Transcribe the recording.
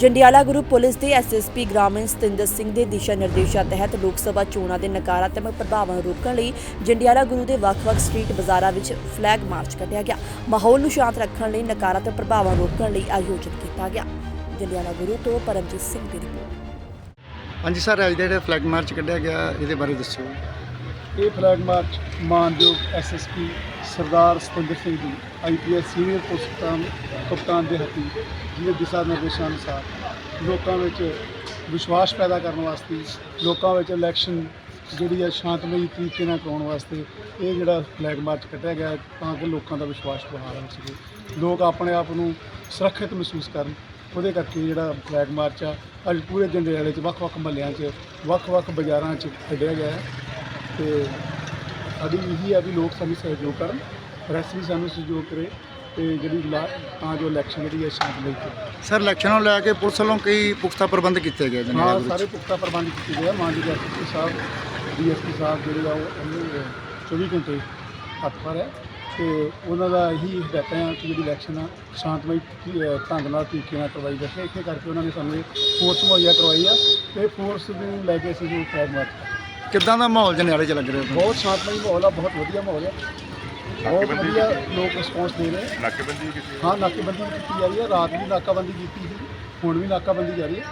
Jandiala Guru police ਦੇ SSP ਗ੍ਰਾਮੀਣ ਸਤਿੰਦਰ ਸਿੰਘ ਦੇ ਦਿਸ਼ਾ ਨਿਰਦੇਸ਼ਾਂ ਤਹਿਤ ਲੋਕ ਸਭਾ ਚੋਣਾਂ ਦੇ ਨਕਾਰਾਤਮਕ ਪ੍ਰਭਾਵਾਂ ਨੂੰ ਰੋਕਣ ਲਈ ਜੰਡਿਆਲਾ ਗੁਰੂ ਦੇ ਵੱਖ-ਵੱਖ ਸਟਰੀਟ ਬਾਜ਼ਾਰਾਂ ਵਿੱਚ ਫਲੈਗ ਮਾਰਚ ਕੱਢਿਆ ਗਿਆ। ਮਾਹੌਲ ਨੂੰ ਸ਼ਾਂਤ ਰੱਖਣ ਲਈ ਨਕਾਰਾਤਮਕ ਪ੍ਰਭਾਵਾਂ ਨੂੰ ਰੋਕਣ ਲਈ ਆਯੋਜਿਤ ਕੀਤਾ ਗਿਆ। ਜੰਡਿਆਲਾ ਗੁਰੂ ਤੋਂ ਪਰਮਜੀਤ ਸਿੰਘ ਦੀ ਰਿਪੋਰਟ। ਹਾਂਜੀ ਸਰ, ਅੱਜ ਦਾ ਜਿਹੜਾ ਫਲੈਗ ਮਾਰਚ ਕੱਢਿਆ ਗਿਆ, ਇਹਦੇ ਬਾਰੇ ਦੱਸੋ ਇਹ ਫਲੈਗ ਮਾਰਚ ਮਾਨਯੋਗ SSP Sardar Satinder Singh ji IPS senior police ਕਪਤਾਨ ਕਪਤਾਨ ਦੇ ਹੱਥੀ ਜਿਹਦੇ ਦਿਸ਼ਾ ਨਿਰਦੇਸ਼ਾਂ ਅਨੁਸਾਰ ਲੋਕਾਂ ਵਿੱਚ ਵਿਸ਼ਵਾਸ ਪੈਦਾ ਕਰਨ ਵਾਸਤੇ, ਲੋਕਾਂ ਵਿੱਚ ਇਲੈਕਸ਼ਨ ਜਿਹੜੀ ਹੈ ਸ਼ਾਂਤਮਈ ਤਰੀਕੇ ਨਾਲ ਕਰਾਉਣ ਵਾਸਤੇ ਇਹ ਜਿਹੜਾ ਫਲੈਗ ਮਾਰਚ ਕੱਢਿਆ ਗਿਆ ਤਾਂ ਕਿ ਲੋਕਾਂ ਦਾ ਵਿਸ਼ਵਾਸ ਬਹਾਲ ਹੋ ਸਕੇ। ਲੋਕ ਆਪਣੇ ਆਪ ਨੂੰ ਸੁਰੱਖਿਅਤ ਮਹਿਸੂਸ ਕਰਨ। ਉਹਦੇ ਕਰਕੇ ਜਿਹੜਾ ਫਲੈਗ ਮਾਰਚ ਆ, ਅੱਜ ਪੂਰੇ ਜੰਡਿਆਲੇ 'ਚ ਵੱਖ-ਵੱਖ ਮਹੱਲਿਆਂ 'ਚ, ਵੱਖ-ਵੱਖ ਬਾਜ਼ਾਰਾਂ 'ਚ ਕੱਢਿਆ ਗਿਆ ਤੇ ਸਾਡੀ ਇਹੀ ਆ ਵੀ ਲੋਕ ਸਾਨੂੰ ਸਹਿਯੋਗ ਕਰਨ ਪ੍ਰੈਸ ਵੀ ਸਾਨੂੰ ਸਹਿਯੋਗ ਕਰੇ ਤੇ ਜਿਹੜੀ ਲਾ- ਤਾਂ ਜੋ ਇਲੈਕਸ਼ਨ ਜਿਹੜੀ ਹੈ ਸ਼ਾਂਤਮਈ ਹੋਵੇ ਸਰ ਇਲੈਕਸ਼ਨ ਨੂੰ ਲੈ ਕੇ ਪੁਲਿਸ ਵੱਲੋਂ ਕਈ ਪੁਖਤਾ ਪ੍ਰਬੰਧ ਕੀਤੇ ਗਏ ਨੇ ਹਾਂ ਸਾਰੇ ਪੁਖਤਾ ਪ੍ਰਬੰਧ ਕੀਤੇ ਗਏ ਆ। ਮਾਨਯੋਗ ਐਸਪੀ ਸਾਹਿਬ ਡੀਐਸਪੀ ਸਾਹਿਬ ਜਿਹੜੇ ਆ ਉਹ ਉਹਨੂੰ 24 ਘੰਟੇ ਹੱਥ ਪਰ ਹੈ ਤੇ ਉਹਨਾਂ ਦਾ ਇਹੀ ਹਦਾਇਤਾਂ ਆ ਕਿ ਜਿਹੜੀ ਇਲੈਕਸ਼ਨ ਆ ਸ਼ਾਂਤਮਈ ਤੀ- ਅਹ ਢੰਗ ਨਾਲ ਤਰੀਕੇ ਨਾਲ ਕਰਵਾਈ ਜਾਵੇ। ਇਸੇ ਕਰਕੇ ਉਹਨਾਂ ਨੇ ਸਾਨੂੰ ਇਹ ਫੋਰਸ ਮੁਹੱਈਆ ਕਰਵਾਈ ਆ ਤੇ ਫੋਰਸ ਨੂੰ ਲੈ ਕੇ ਅਸੀਂ ਫਲੈਗ ਮਾਰਚ ਕਰ ਕਿੱਦਾਂ ਦਾ ਮਾਹੌਲ ਜੰਡਿਆਲੇ 'ਚ ਲੱਗ ਰਿਹਾ ਤੁਹਾਨੂੰ? ਬਹੁਤ ਸ਼ਾਂਤਮਈ ਮਾਹੌਲ ਆ ਬਹੁਤ ਵਧੀਆ ਮਾਹੌਲ ਆ। ਬਹੁਤ ਵਧੀਆ ਲੋਕ ਰਿਸਪੌਂਸ ਦੇ ਰਹੇ। ਆ। ਨਾਕੇਬੰਦੀ ਕੀਤੀ? ਹਾਂ ਨਾਕੇਬੰਦੀ ਵੀ ਕੀਤੀ ਜਾ ਰਹੀ ਹੈ ਰਾਤ ਵੀ ਨਾਕਾਬੰਦੀ ਕੀਤੀ ਸੀ ਹੁਣ ਵੀ ਨਾਕਾਬੰਦੀ ਜਾਰੀ ਹੈ